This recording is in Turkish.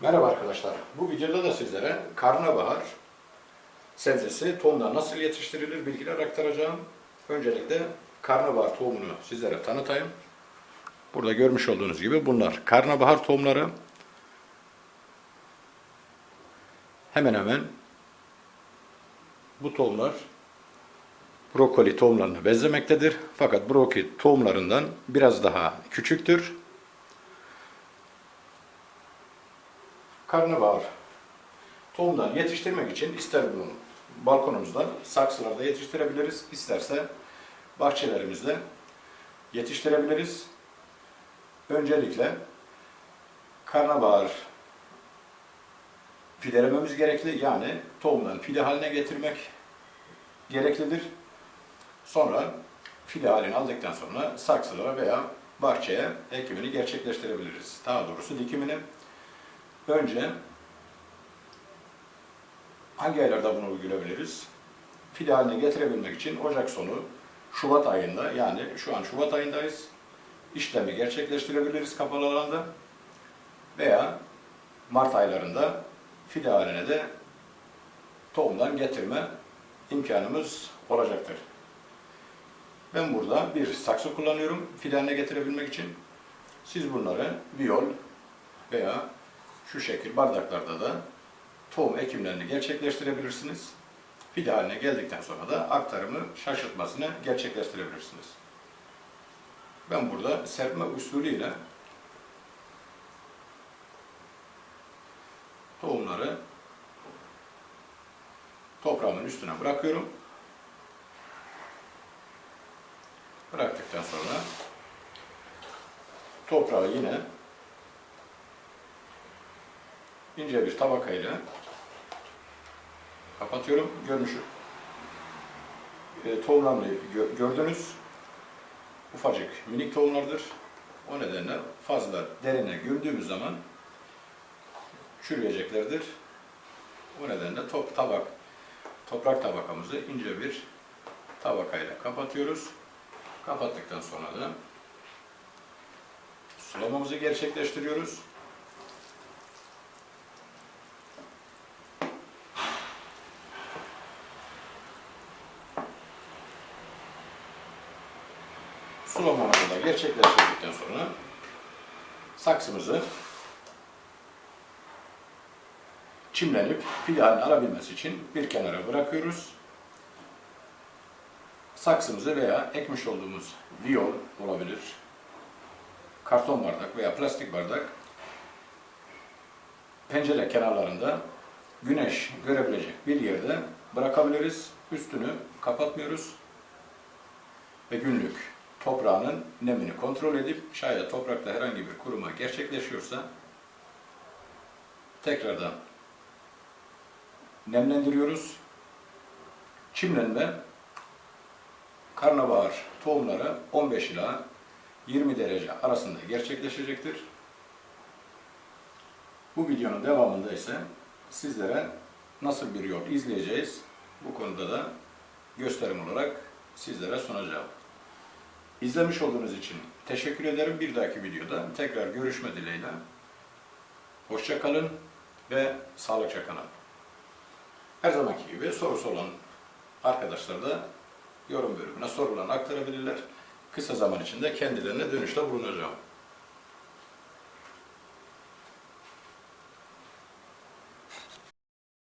Merhaba arkadaşlar. Bu videoda da sizlere karnabahar sebzesi tohumdan nasıl yetiştirilir bilgiler aktaracağım. Öncelikle karnabahar tohumunu sizlere tanıtayım. Burada görmüş olduğunuz gibi bunlar karnabahar tohumları. Hemen hemen bu tohumlar brokoli tohumlarını benzemektedir. Fakat brokoli tohumlarından biraz daha küçüktür. Karnabahar tohumdan yetiştirmek için ister bunu balkonumuzda, saksılarda yetiştirebiliriz, isterse bahçelerimizde yetiştirebiliriz. Öncelikle karnabahar fidelememiz gerekli. Yani tohumdan fide haline getirmek gereklidir. Sonra fide halini aldıktan sonra saksılara veya bahçeye ekimini gerçekleştirebiliriz. Daha doğrusu dikimini. Önce hangi aylarda bunu uygulayabiliriz? Fide haline getirebilmek için Ocak sonu Şubat ayında yani şu an Şubat ayındayız. işlemi gerçekleştirebiliriz kapalı alanda veya Mart aylarında fide haline de tohumdan getirme imkanımız olacaktır. Ben burada bir saksı kullanıyorum haline getirebilmek için. Siz bunları biyol veya şu şekil bardaklarda da tohum ekimlerini gerçekleştirebilirsiniz. Fide haline geldikten sonra da aktarımı şaşırtmasını gerçekleştirebilirsiniz. Ben burada serpme usulüyle tohumları toprağımın üstüne bırakıyorum. Bıraktıktan sonra toprağı yine ince bir tabakayla kapatıyorum. Görmüş e, tohumlarını gö- gördünüz. Ufacık minik tohumlardır. O nedenle fazla derine gömdüğümüz zaman çürüyeceklerdir. O nedenle top tabak toprak tabakamızı ince bir tabakayla kapatıyoruz. Kapattıktan sonra da sulamamızı gerçekleştiriyoruz. Sulamamızı da gerçekleştirdikten sonra saksımızı çimlenip fide halini alabilmesi için bir kenara bırakıyoruz. Saksımızı veya ekmiş olduğumuz viyol olabilir, karton bardak veya plastik bardak pencere kenarlarında güneş görebilecek bir yerde bırakabiliriz. Üstünü kapatmıyoruz ve günlük toprağının nemini kontrol edip şayet toprakta herhangi bir kuruma gerçekleşiyorsa tekrardan nemlendiriyoruz. Çimlenme karnabahar tohumları 15 ila 20 derece arasında gerçekleşecektir. Bu videonun devamında ise sizlere nasıl bir yol izleyeceğiz bu konuda da gösterim olarak sizlere sunacağım. İzlemiş olduğunuz için teşekkür ederim. Bir dahaki videoda tekrar görüşme dileğiyle. Hoşça kalın ve sağlıkça kalın. Her zamanki gibi sorusu olan arkadaşlar da yorum bölümüne sorularını aktarabilirler. Kısa zaman içinde kendilerine dönüşte bulunacağım.